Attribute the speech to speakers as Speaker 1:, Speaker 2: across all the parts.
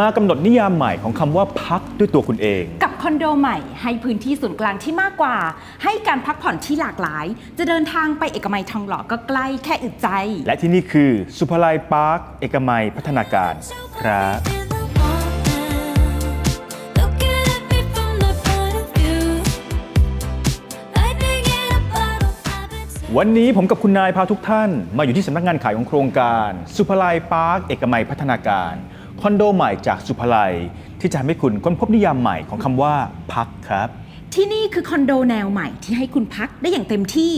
Speaker 1: มากำหนดนิยามใหม่ของคำว่าพักด้วยตัวคุณเอง
Speaker 2: กับคอนโดใหม่ให้พื้นที่ส่วนกลางที่มากกว่า ให้การพักผ่อนที่หลากหลาย จะเดินทางไปเอกมัยทองหล่อก็ใกล้แค่อึดใจ
Speaker 1: และที่นี่คือสุภาลัยพาร์คเอกมัยพัฒนาการครับ
Speaker 3: In the morning, looking at me from that point of view. Lightning in a bottle, I've been sitting
Speaker 1: วันนี้ผมกับคุณนายพาทุกท่าน มาอยู่ที่สำนักงานขายของโครงการ สุภาลัยพาร์คเอกมัยพัฒนาการค อนโดใหม่จากสุภาลัย ที่จะทำให้คุณค้นพบนิยามใหม่ของคำว่าพักครับ
Speaker 2: ที่นี่คือคอนโดแนวใหม่ที่ให้คุณพักได้อย่างเต็มที่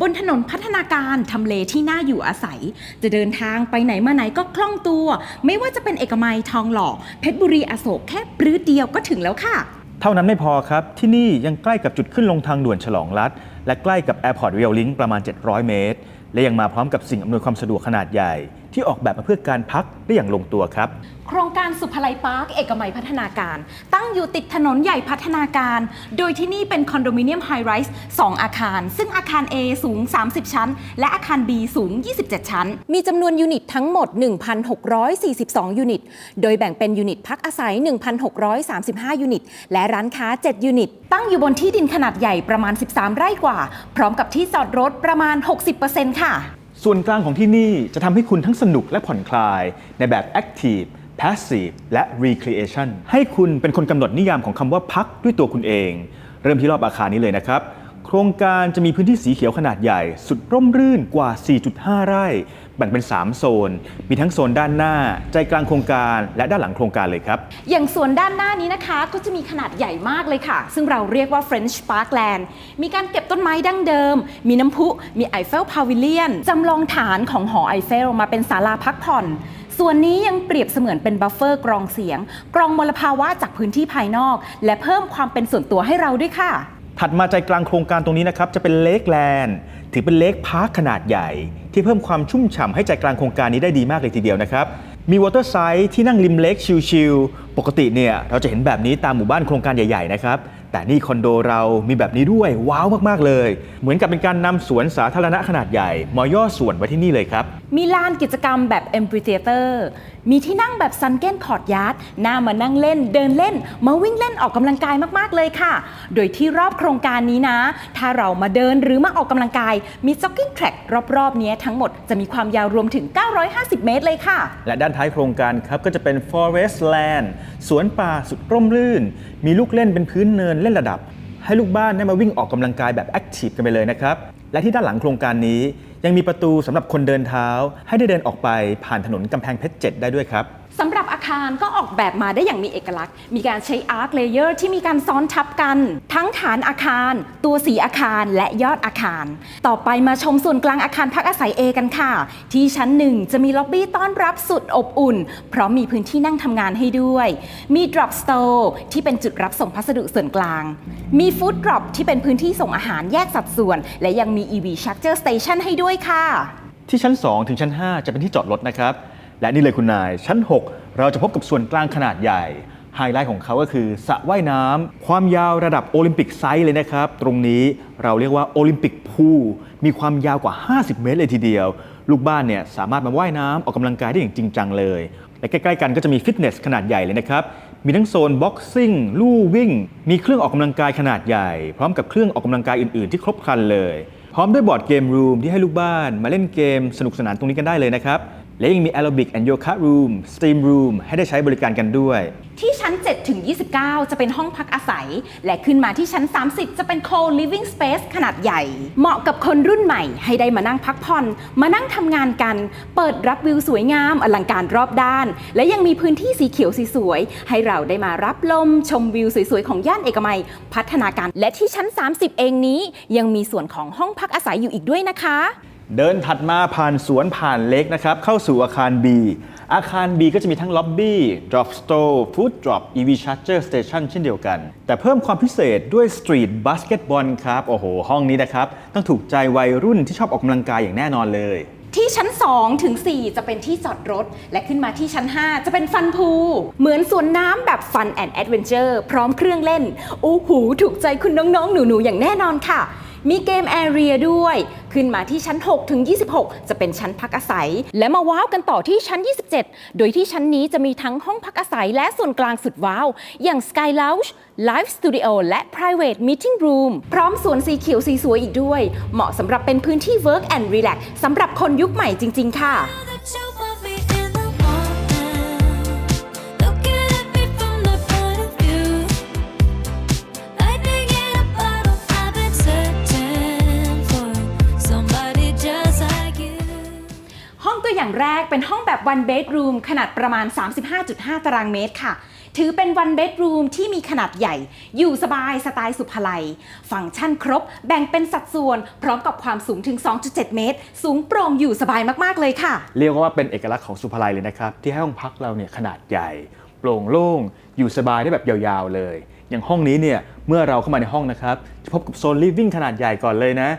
Speaker 2: บนถนนพัฒนาการทำเลที่น่าอยู่อาศัย จะเดินทางไปไหนมาไหนก็คล่องตัว ไม่ว่าจะเป็นเอกมัยทองหล่อเพชรบุรีอโศกแค่ปรื้ดเดียวก็ถึงแล้วค่ะ
Speaker 1: เท่านั้นไม่พอครับ ที่นี่ยังใกล้กับจุดขึ้นลงทางด่วนฉลองรัฐ และใกล้กับ Airport Rail Link ประมาณ 700 เมตร และยังมาพร้อมกับสิ่งอำนวยความสะดวกขนาดใหญ่ ที่ออกแบบมาเพื่อการพักได้อย่างลงตัวครับ
Speaker 2: โครงการสุภาลัยพาร์คเอกมัยพัฒนาการ ตั้งอยู่ติดถนนใหญ่พัฒนาการ โดยที่นี่เป็นคอนโดมิเนียมไฮไรส์2อาคาร ซึ่งอาคาร A สูง 30 ชั้น และอาคาร B สูง 27 ชั้น มีจำนวนยูนิตทั้งหมด 1,642 ยูนิต โดยแบ่งเป็นยูนิตพักอาศัย 1,635 ยูนิต และร้านค้า 7 ยูนิต ตั้งอยู่บนที่ดินขนาดใหญ่ประมาณ 13 ไร่กว่า พร้อมกับที่จอดรถประมาณ 60%ค่ะ
Speaker 1: ส่วนกลางของที่นี่จะทำให้คุณทั้งสนุกและผ่อนคลาย ในแบบ Active Passive และ Recreation ให้คุณเป็นคนกำหนดนิยามของคำว่าพักด้วยตัวคุณเอง เริ่มที่รอบอาคารนี้เลยนะครับ โครงการจะมีพื้นที่สีเขียวขนาดใหญ่ สุดร่มรื่นกว่า 4.5 ไร่ แบ่งเป็น 3 โซน มีทั้งโซนด้านหน้า ใจกลางโครงการ และด้านหลังโครงการเลยครับ
Speaker 2: อย่างส่วนด้านหน้านี้นะคะ ก็จะมีขนาดใหญ่มากเลยค่ะ ซึ่งเราเรียกว่า French Parkland มีการเก็บต้นไม้ดั้งเดิม มีน้ำพุ มีไอเฟลพาวิเลียนจำลองฐานของหอไอเฟลมาเป็นศาลาพักผ่อนส่วนนี้ยังเปรียบเสมือนเป็นบัฟเฟอร์กรองเสียง กรองมลภาวะจากพื้นที่ภายนอก และเพิ่มความเป็นส่วนตัวให้เราด้วยค่ะ
Speaker 1: ถัดมาใจกลางโครงการตรงนี้นะครับจะเป็นเลกแลนด์ถือเป็นเลกพาร์คขนาดใหญ่ ที่เพิ่มความชุ่มฉ่ำให้ใจกลางโครงการนี้ได้ดีมากเลยทีเดียวนะครับมีวอเตอร์ไซด์ที่นั่งริมเลกชิลๆปกติเนี่ยเราจะเห็นแบบนี้ตามหมู่บ้านโครงการใหญ่ๆนะครับ แต่นี่คอนโดเรามีแบบนี้ด้วยว้าวมาก ๆ เลย เหมือนกับเป็นการนำสวนสาธารณะขนาดใหญ่มาย่อส่วนไว้ที่นี่เลยครับ
Speaker 2: มีลานกิจกรรมแบบ a m p h i Theater มีที่นั่งแบบซันเก้นคอร์ดยาร์ดน่ามานั่งเล่น เดินเล่น มาวิ่งเล่นออกกำลังกายมาก ๆ เลยค่ะ โดยที่รอบโครงการนี้นะ ถ้าเรามาเดินหรือมาออกกำลังกาย มีจ็อกกิ้งแทร็กรอบๆเนี้ยทั้งหมดจะมีความยาวรวมถึง 950 เมตรเลยค่ะ
Speaker 1: และด้านท้ายโครงการครับก็จะเป็น Forest Land สวนป่าสุดร่มรื่น มีลูกเล่นเป็นพื้นเนินเล่นระดับ ให้ลูกบ้านได้มาวิ่งออกกำลังกายแบบแอคทีฟกันไปเลยนะครับ และที่ด้านหลังโครงการนี้ ยังมีประตูสำหรับคนเดินเท้า ให้ได้เดินออกไปผ่านถนนกำแพงเพชรเจ็ดได้ด้วยครับ
Speaker 2: สำหรับอาคารก็ออกแบบมาได้อย่างมีเอกลักษณ์ มีการใช้อาร์คเลเยอร์ที่มีการซ้อนทับกัน ทั้งฐานอาคาร ตัวสีอาคารและยอดอาคาร ต่อไปมาชมส่วนกลางอาคารพักอาศัย A กันค่ะ ที่ชั้นหนึ่งจะมีล็อบบี้ต้อนรับสุดอบอุ่น เพราะมีพื้นที่นั่งทำงานให้ด้วย มี drop store ที่เป็นจุดรับส่งพัสดุส่วนกลาง มี food drop ที่เป็นพื้นที่ส่งอาหารแยกสัดส่วน และยังมี EV charger station ให้ด้วยค่ะ
Speaker 1: ที่ชั้น 2 ถึงชั้น 5 จะเป็นที่จอดรถนะครับ และนี่เลยคุณนายชั้น 6 เราจะพบกับส่วนกลางขนาดใหญ่ ไฮไลท์ของเขาก็คือสระว่ายน้ำความยาวระดับโอลิมปิกไซส์เลยนะครับ ตรงนี้เราเรียกว่าโอลิมปิกพูลมีความยาวกว่า 50 เมตรเลยทีเดียว ลูกบ้านเนี่ยสามารถมาว่ายน้ำออกกำลังกายได้อย่างจริงจังเลย และใกล้ๆกันก็จะมีฟิตเนสขนาดใหญ่เลยนะครับมีทั้งโซนบ็อกซิ่งลู่วิ่ง มีเครื่องออกกำลังกายขนาดใหญ่ พร้อมกับเครื่องออกกำลังกายอื่นๆ ที่ครบครันเลย พร้อมด้วยบอร์ดเกมรูมที่ให้ลูกบ้าน มาเล่นเกมสนุกสนานตรงนี้กันได้เลยนะครับ และยังมีแอโรบิกแอนด์โยคะรูมสตรีมรูมให้ได้ใช้บริการกันด้วย
Speaker 2: ที่ชั้น 7 ถึง 29 จะเป็นห้องพักอาศัย และขึ้นมาที่ชั้น 30 จะเป็น co-living space ขนาดใหญ่ เหมาะกับคนรุ่นใหม่ ให้ได้มานั่งพักผ่อน มานั่งทำงานกัน เปิดรับวิวสวยงามอลังการรอบด้าน และยังมีพื้นที่สีเขียวสวยๆ ให้เราได้มารับลม ชมวิวสวยๆ ของย่านเอกมัย พัฒนาการ และที่ชั้น 30 เองนี้ ยังมีส่วนของห้องพักอาศัยอยู่อีกด้วยนะคะ
Speaker 1: เดินถัดมาผ่านสวนผ่านเล็กนะครับ เข้าสู่อาคาร B อาคาร B ก็จะมีทั้งล็อบบี้ drop store food drop EV charger station เช่นเดียวกัน แต่เพิ่มความพิเศษด้วย street basketball ครับ โอ้โห ห้องนี้นะครับ ต้องถูกใจวัยรุ่นที่ชอบออกกำลังกายอย่างแน่นอนเลย
Speaker 2: ที่ชั้น 2 ถึง 4 จะเป็นที่จอดรถ และขึ้นมาที่ชั้น 5 จะเป็นฟันพู เหมือนสวนน้ำแบบ Fun and Adventure พร้อมเครื่องเล่น โอ้โห ถูกใจคุณน้องๆ หนูๆ อย่างแน่นอนค่ะ มีเกมแอเรียด้วย ขึ้นมาที่ชั้น 6 ถึง 26 จะเป็นชั้นพักอาศัย และมาว้าวกันต่อที่ชั้น 27 โดยที่ชั้นนี้จะมีทั้งห้องพักอาศัยและส่วนกลางสุดว้าว อย่าง Sky Lounge Live Studio และ Private Meeting Room พร้อมสวนสีเขียวสีสวยอีกด้วย เหมาะสำหรับเป็นพื้นที่ Work and Relax สำหรับคนยุคใหม่จริง ๆ ค่ะ อย่างแรกเป็นห้องแบบ one bedroom ขนาดประมาณ 35.5 ตารางเมตรค่ะ ถือเป็น one bedroom ที่มีขนาดใหญ่ อยู่สบายสไตล์สุภาลัย ฟังก์ชันครบ แบ่งเป็นสัดส่วน พร้อมกับความสูงถึง 2.7 เมตร สูงโปร่งอยู่สบายมากๆเลยค่ะ
Speaker 1: เรียกว่าเป็นเอกลักษณ์ของสุภาลัยเลยนะครับ ที่ให้ห้องพักเราเนี่ยขนาดใหญ่ โปร่งโล่ง อยู่สบายได้แบบยาวๆเลย อย่างห้องนี้เนี่ยเมื่อเราเข้ามาในห้องนะครับจะพบกับโซน living ขนาดใหญ่ก่อนเลยนะ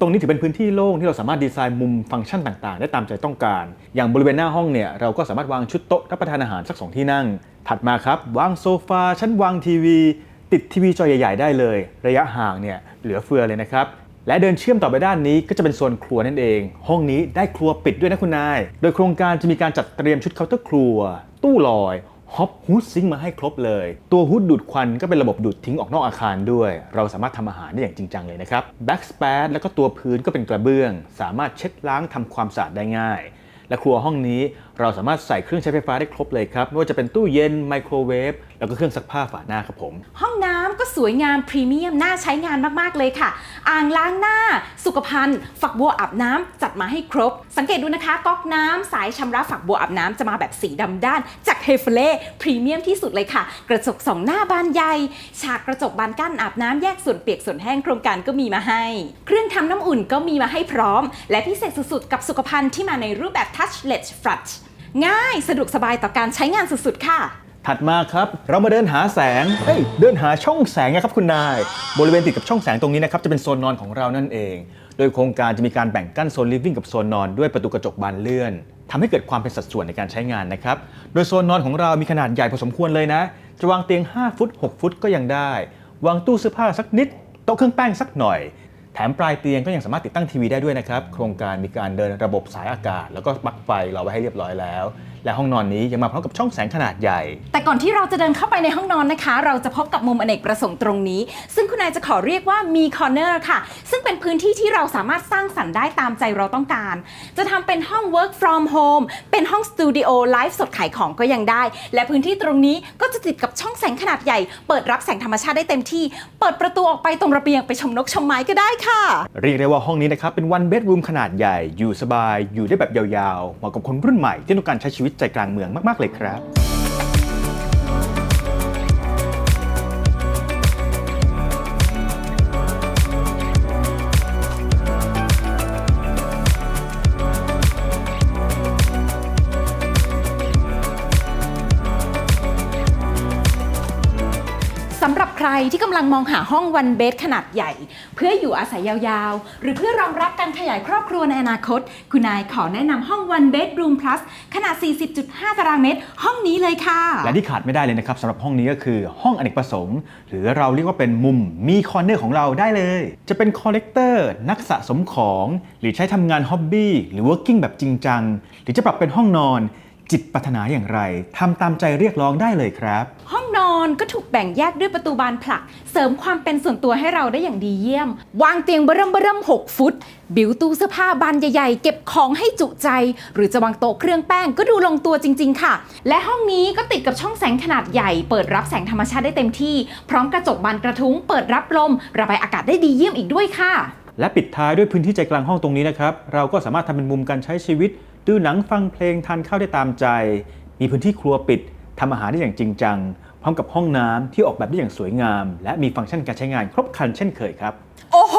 Speaker 1: ตรงนี้ถือเป็นพื้นที่โล่งที่เราสามารถดีไซน์มุมฟังก์ชันต่างๆ ได้ตามใจต้องการ อย่างบริเวณหน้าห้องเนี่ยเราก็สามารถวางชุดโต๊ะรับประทานอาหารสักสองที่นั่ง ถัดมาครับวางโซฟาชั้นวางทีวี ติดทีวีจอใหญ่ ๆ ได้เลย ระยะห่างเนี่ยเหลือเฟือเลยนะครับและเดินเชื่อมต่อไปด้านนี้ก็จะเป็นโซนครัวนั่นเอง ห้องนี้ได้ครัวปิดด้วยนะคุณนาย โดยโครงการจะมีการจัดเตรียมชุดเคาน์เตอร์ครัว ตู้ลอย ฮอปฮูดซิงมาให้ครบเลย ตัวฮูดดูดควันก็เป็นระบบดูดทิ้งออกนอกอาคารด้วย เราสามารถทำอาหารได้อย่างจริงจังเลยนะครับแบ็กสเปดแล้วก็ตัวพื้นก็เป็นกระเบื้อง สามารถเช็ดล้างทำความสะอาดได้ง่าย และครัวห้องนี้เราสามารถใส่เครื่องใช้ไฟฟ้าได้ครบเลยครับไม่ว่าจะเป็นตู้เย็นไมโครเวฟแล้วก็เครื่องซักผ้าฝาหน้าครับผม
Speaker 2: ห้องน้ำก็สวยงามพรีเมียมน่าใช้งานมากๆเลยค่ะ อ่างล้างหน้า สุขภัณฑ์ ฝักบัวอาบน้ำจัดมาให้ครบ สังเกตดูนะคะก๊อกน้ำสายชำระฝักบัวอาบน้ำจะมาแบบสีดำด้านจากเฮฟเล่พรีเมียมที่สุดเลยค่ะ กระจกสองหน้าบานใหญ่ ฉากกระจกบานกั้นอาบน้ำแยกส่วนเปียกส่วนแห้งโครงการก็มีมาให้ เครื่องทำน้ำอุ่นก็มีมาให้พร้อม และพิเศษสุดๆกับสุขภัณฑ์ที่มาในรูปแบบ touchless flush ง่ายสะดวกสบายต่อการใช้งานสุดๆค่ะ
Speaker 1: ถัดมาครับ เรามาเดินหาแสงเอ้ยเดินหาช่องแสงนะครับคุณนาย บริเวณติดกับช่องแสงตรงนี้นะครับจะเป็นโซนนอนของเรานั่นเอง โดยโครงการจะมีการแบ่งกั้นโซนลิฟวิ่งกับโซนนอนด้วยประตูกระจกบานเลื่อนทำให้เกิดความเป็นสัดส่วนในการใช้งานนะครับ โดยโซนนอนของเรามีขนาดใหญ่พอสมควรเลยนะ จะวางเตียง 5 ฟุต 6 ฟุตก็ยังได้ วางตู้เสื้อผ้าสักนิด โต๊ะเครื่องแป้งสักหน่อย แถมปลายเตียงก็ยังสามารถติดตั้งทีวีได้ด้วยนะครับ โครงการมีการเดินระบบสายอากาศ แล้วก็ปลั๊กไฟเราไว้ให้เรียบร้อยแล้วและห้องนอนนี้ยังมาพร้อมกับช่องแสงขนาดใหญ่
Speaker 2: แต่ก่อนที่เราจะเดินเข้าไปในห้องนอนนะคะ เราจะพบกับมุมอเนกประสงค์ตรงนี้ ซึ่งคุณนายจะขอเรียกว่ามีคอร์เนอร์ค่ะ ซึ่งเป็นพื้นที่ที่เราสามารถสร้างสรรค์ได้ตามใจเราต้องการ จะทำเป็นห้อง work from home เป็นห้องสตูดิโอไลฟ์สดขายของก็ยังได้ และพื้นที่ตรงนี้ก็จะติดกับช่องแสงขนาดใหญ่ เปิดรับแสงธรรมชาติได้เต็มที่ เปิดประตูออกไปตรงระเบียงไปชมนกชมไม้ก็ได้ค่ะ
Speaker 1: เรียกได้ว่าห้องนี้นะครับเป็น one bedroom ขนาดใหญ่ อยู่สบาย อยู่ได้แบบยาวๆเหมาะกับคนรุ่นใหม่ที่ต้องการใช้ชีวิตใจกลางเมืองมาก ๆ เลยครับ
Speaker 2: ใครที่กำลังมองหาห้องวันเบดขนาดใหญ่ เพื่ออยู่อาศัยยาวๆ หรือเพื่อรองรับการขยายครอบครัวในอนาคต คุณนายขอแนะนำห้อง One Bedroom Plus ขนาด 40.5 ตารางเมตร ห้องนี้เลยค่ะ
Speaker 1: และที่ขาดไม่ได้เลยนะครับสำหรับห้องนี้ก็คือห้องอเนกประสงค์ หรือเราเรียกว่าเป็นมุมมีคอร์เนอร์ของเราได้เลย จะเป็นคอลเลกเตอร์นักสะสมของ หรือใช้ทำงานฮ็อบบี้หรือ working แบบจริงจังหรือจะปรับเป็นห้องนอน จิตปรารถนาอย่างไรทำตามใจเรียกร้องได้เลยครับ
Speaker 2: นอนก็ถูกแบ่งแยกด้วยประตูบานผลัก เสริมความเป็นส่วนตัวให้เราได้อย่างดีเยี่ยม วางเตียงเบริ่มเบริ่ม6ฟุต บิวตู้เสื้อผ้าบานใหญ่ๆ เก็บของให้จุใจ หรือจะวางโต๊ะเครื่องแป้งก็ดูลงตัวจริง ๆ ค่ะ และห้องนี้ก็ติดกับช่องแสงขนาดใหญ่ เปิดรับแสงธรรมชาติได้เต็มที่ พร้อมกระจกบานกระทุ้ง เปิดรับลม ระบายอากาศได้ดีเยี่ยมอีกด้วยค่ะ
Speaker 1: และปิดท้ายด้วยพื้นที่ใจกลางห้องตรงนี้นะครับเราก็สามารถทำเป็นมุมการใช้ชีวิต ดูหนังฟังเพลงทานข้าวได้ตามใจ มีพื้นที่ครัวปิด ทำอาหารได้อย่างจริงจัง พร้อมกับห้องน้ำที่ออกแบบได้อย่างสวยงาม และมีฟังก์ชันการใช้งานครบครันเช่นเคยครับ
Speaker 2: โอ้โห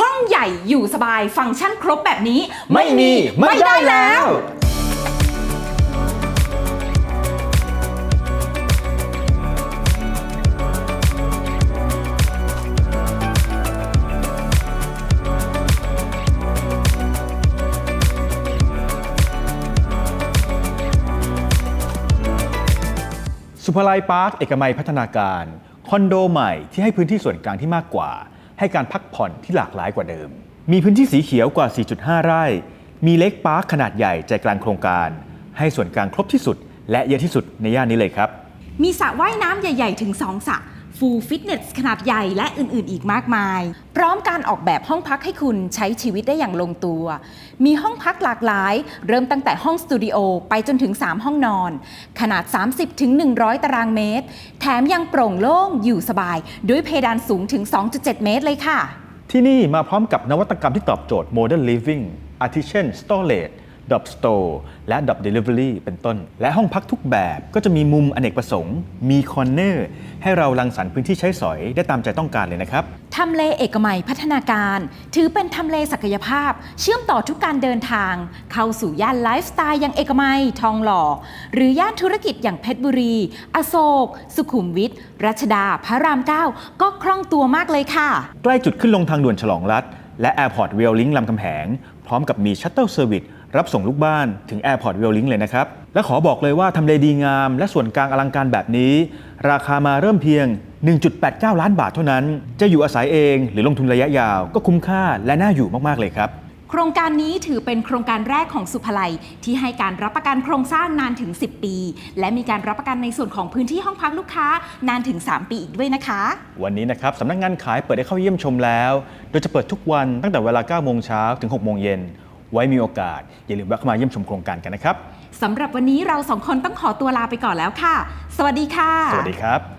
Speaker 2: ห้องใหญ่อยู่สบายฟังก์ชันครบแบบนี้
Speaker 1: ไม่มีไม่ได้แล้ว พลายพาร์คเอกมัยพัฒนาการ คอนโดใหม่ที่ให้พื้นที่ส่วนกลางที่มากกว่า ให้การพักผ่อนที่หลากหลายกว่าเดิม มีพื้นที่สีเขียวกว่า 4.5 ไร่ มีเล็กพาร์คขนาดใหญ่ใจกลางโครงการ ให้ส่วนกลางครบที่สุด และเยอะที่สุดในย่านนี้เลยครับ
Speaker 2: มีสระว่ายน้ำใหญ่ ๆ ถึง 2สระ ฟูลฟิตเนสขนาดใหญ่และอื่นๆ อีกมากมาย พร้อมการออกแบบห้องพักให้คุณใช้ชีวิตได้อย่างลงตัว มีห้องพักหลากหลาย เริ่มตั้งแต่ห้องสตูดิโอไปจนถึง 3 ห้องนอน ขนาด 30ถึง100 ตารางเมตร แถมยังโปร่งโล่งอยู่สบาย ด้วยเพดานสูงถึง 2.7 เมตรเลยค่ะ
Speaker 1: ที่นี่มาพร้อมกับนวัตกรรมที่ตอบโจทย์ Modern Living อาทิเช่น Storage Drop Store และ Drop Delivery เป็นต้น และห้องพักทุกแบบก็จะมีมุมอเนกประสงค์ มีคอนเนอร์ให้เรารังสรรค์พื้นที่ใช้สอยได้ตามใจต้องการเลยนะครับ
Speaker 2: ทำเลเอกมัยพัฒนาการ ถือเป็นทำเลศักยภาพ เชื่อมต่อทุกการเดินทาง เข้าสู่ย่านไลฟ์สไตล์อย่างเอกมัยทองหล่อ หรือย่านธุรกิจอย่างเพชรบุรี อโศก สุขุมวิทรัชดาพระราม9ก็คล่องตัวมากเลยค่ะ
Speaker 1: ใกล้จุดขึ้นลงทางด่วนฉลองรัฐและ Airport Rail Link ลำคำแหง พร้อมกับมี Shuttle Service รับส่งลูกบ้านถึง Airport Rail Link เลยนะครับ และขอบอกเลยว่าทำเลดีงาม และส่วนกลางอลังการแบบนี้ ราคามาเริ่มเพียง 1.89 ล้านบาทเท่านั้น จะอยู่อาศัยเองหรือลงทุนระยะยาว ก็คุ้มค่าและน่าอยู่มาก ๆ เลยครับ
Speaker 2: โครงการนี้ถือเป็นโครงการแรกของสุภไลที่ให้การรับประกันโครงสร้างนานถึง 10 ปี และมีการรับประกันในส่วนของพื้นที่ห้องพักลูกค้านานถึง 3 ปีอีกด้วยนะคะ
Speaker 1: วันนี้นะครับสำนักงานขายเปิดให้เข้าเยี่ยมชมแล้ว โดยจะเปิดทุกวันตั้งแต่เวลา 9 โมงเช้าถึง 6 โมงเย็น ไว้มีโอกาส อย่าลืมแวะเข้ามาเยี่ยมชมโครงการกันนะครับ
Speaker 2: สำหรับวันนี้เราสองคนต้องขอตัวลาไปก่อนแล้วค่ะ สวัสดีค่ะ
Speaker 1: สวัสดีครับ